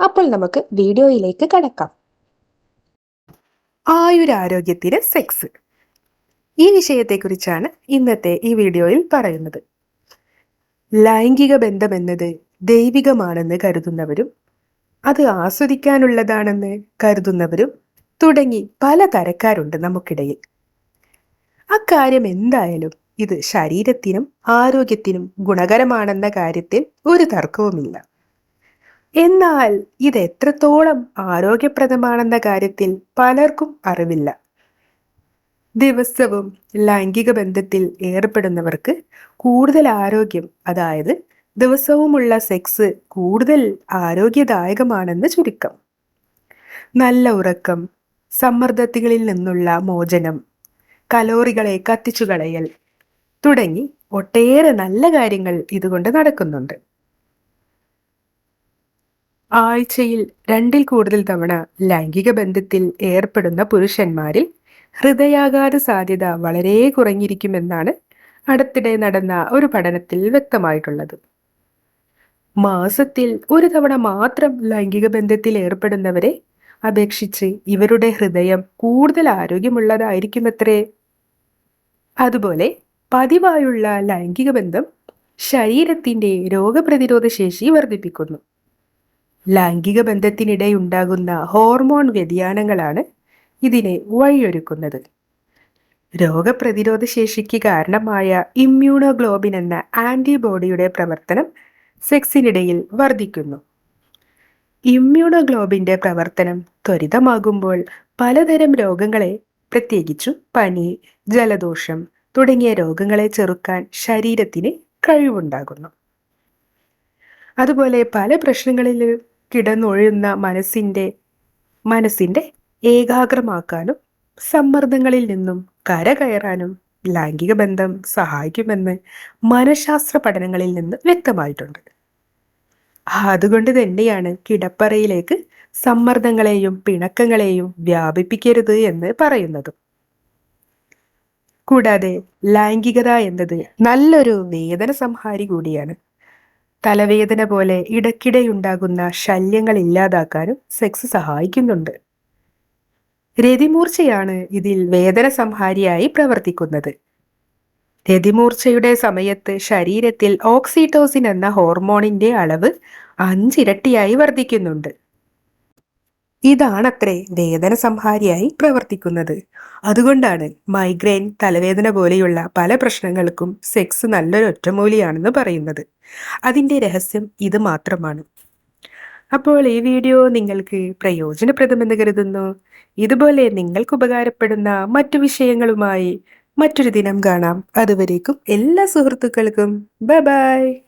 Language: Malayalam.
അപ്പോൾ നമുക്ക് വീഡിയോയിലേക്ക് കടക്കാം. ആയുരാരോഗ്യത്തിന് സെക്സ്. ഈ വിഷയത്തെക്കുറിച്ചാണ് ഇന്നത്തെ ഈ വീഡിയോയിൽ പറയുന്നത്. ലൈംഗിക ബന്ധം ബന്ധമെന്നത് ദൈവികമാണെന്ന് കരുതുന്നവരും അത് ആസ്വദിക്കാനുള്ളതാണെന്ന് കരുതുന്നവരും തുടങ്ങി പല തരക്കാരുണ്ട് നമുക്കിടയിൽ. അക്കാര്യം എന്തായാലും ഇത് ശരീരത്തിനും ആരോഗ്യത്തിനും ഗുണകരമാണെന്ന കാര്യത്തിൽ ഒരു തർക്കവുമില്ല. എന്നാൽ ഇത് എത്രത്തോളം ആരോഗ്യപ്രദമാണെന്ന കാര്യത്തിൽ പലർക്കും അറിവില്ല. ദിവസവും ലൈംഗിക ബന്ധത്തിൽ ഏർപ്പെടുന്നവർക്ക് കൂടുതൽ ആരോഗ്യം അതായത് ദിവസവുമുള്ള സെക്സ് കൂടുതൽ ആരോഗ്യദായകമാണെന്ന് ചുരുക്കം. നല്ല ഉറക്കം സമ്മർദ്ദത്തികളിൽ നിന്നുള്ള മോചനം കലോറികളെ കത്തിച്ചു കളയൽ തുടങ്ങി ഒട്ടേറെ നല്ല കാര്യങ്ങൾ ഇതുകൊണ്ട് നടക്കുന്നുണ്ട്. ആഴ്ചയിൽ രണ്ടിൽ കൂടുതൽ തവണ ലൈംഗിക ബന്ധത്തിൽ ഏർപ്പെടുന്ന പുരുഷന്മാരിൽ ഹൃദയാഘാത സാധ്യത വളരെ കുറഞ്ഞിരിക്കുമെന്നാണ് അടുത്തിടെ നടന്ന ഒരു പഠനത്തിൽ വ്യക്തമായിട്ടുള്ളത്. മാസത്തിൽ ഒരു തവണ മാത്രം ലൈംഗിക ബന്ധത്തിൽ ഏർപ്പെടുന്നവരെ അപേക്ഷിച്ച് ഇവരുടെ ഹൃദയം കൂടുതൽ ആരോഗ്യമുള്ളതായിരിക്കുമത്രേ? അതുപോലെ പതിവായുള്ള ലൈംഗിക ബന്ധം ശരീരത്തിന്റെ രോഗപ്രതിരോധ ശേഷി വർദ്ധിപ്പിക്കുന്നു. ലൈംഗിക ബന്ധത്തിനിടെയുണ്ടാകുന്ന ഹോർമോൺ വ്യതിയാനങ്ങളാണ് ഇതിനെ വഴിയൊരുക്കുന്നത്. രോഗപ്രതിരോധ ശേഷിക്ക് കാരണമായ ഇമ്മ്യൂണോഗ്ലോബിൻ എന്ന ആന്റിബോഡിയുടെ പ്രവർത്തനം സെക്സിനിടയിൽ വർദ്ധിക്കുന്നു ഇമ്മ്യൂണോഗ്ലോബിന്റെ പ്രവർത്തനം ത്വരിതമാകുമ്പോൾ പലതരം രോഗങ്ങളെ പ്രത്യേകിച്ചു പനി ജലദോഷം തുടങ്ങിയ രോഗങ്ങളെ ചെറുക്കാൻ ശരീരത്തിന് കഴിവുണ്ടാകുന്നു. അതുപോലെ പല പ്രശ്നങ്ങളിൽ കിടന്നൊഴുന്ന മനസ്സിന്റെ മനസ്സിന്റെ ഏകാഗ്രമാക്കാനും സമ്മർദ്ദങ്ങളിൽ നിന്നും കരകയറാനും ലൈംഗിക ബന്ധം സഹായിക്കുമെന്ന് മനഃശാസ്ത്ര പഠനങ്ങളിൽ നിന്ന് വ്യക്തമായിട്ടുണ്ട്. അതുകൊണ്ട് തന്നെയാണ് കിടപ്പറയിലേക്ക് സമ്മർദ്ദങ്ങളെയും പിണക്കങ്ങളെയും വ്യാപിപ്പിക്കരുത് എന്ന് പറയുന്നതും. കൂടാതെ ലൈംഗികത എന്നത് നല്ലൊരു വേദന സംഹാരി കൂടിയാണ്. തലവേദന പോലെ ഇടയ്ക്കിടെയുണ്ടാകുന്ന ശല്യങ്ങൾ ഇല്ലാതാക്കാനും സെക്സ് സഹായിക്കുന്നുണ്ട്. രതിമൂർച്ചയാണ് ഇതിൽ വേദന സംഹാരിയായി പ്രവർത്തിക്കുന്നത്. രതിമൂർച്ചയുടെ സമയത്ത് ശരീരത്തിൽ ഓക്സിറ്റോസിൻ എന്ന ഹോർമോണിന്റെ അളവ് അഞ്ചിരട്ടിയായി വർദ്ധിക്കുന്നുണ്ട്. ഇതാണത്രേ വേദന സംഹാരിയായി പ്രവർത്തിക്കുന്നത്. അതുകൊണ്ടാണ് മൈഗ്രെയിൻ തലവേദന പോലെയുള്ള പല പ്രശ്നങ്ങൾക്കും സെക്സ് നല്ലൊരു ഒറ്റമൂലിയാണെന്ന് പറയുന്നത്. അതിന്റെ രഹസ്യം ഇത് മാത്രമാണ്. അപ്പോൾ ഈ വീഡിയോ നിങ്ങൾക്ക് പ്രയോജനപ്രദമെന്ന് കരുതുന്നു. ഇതുപോലെ നിങ്ങൾക്ക് ഉപകാരപ്പെടുന്ന മറ്റു വിഷയങ്ങളുമായി മറ്റൊരു ദിനം കാണാം. അതുവരേക്കും എല്ലാ സുഹൃത്തുക്കൾക്കും ബൈ ബൈ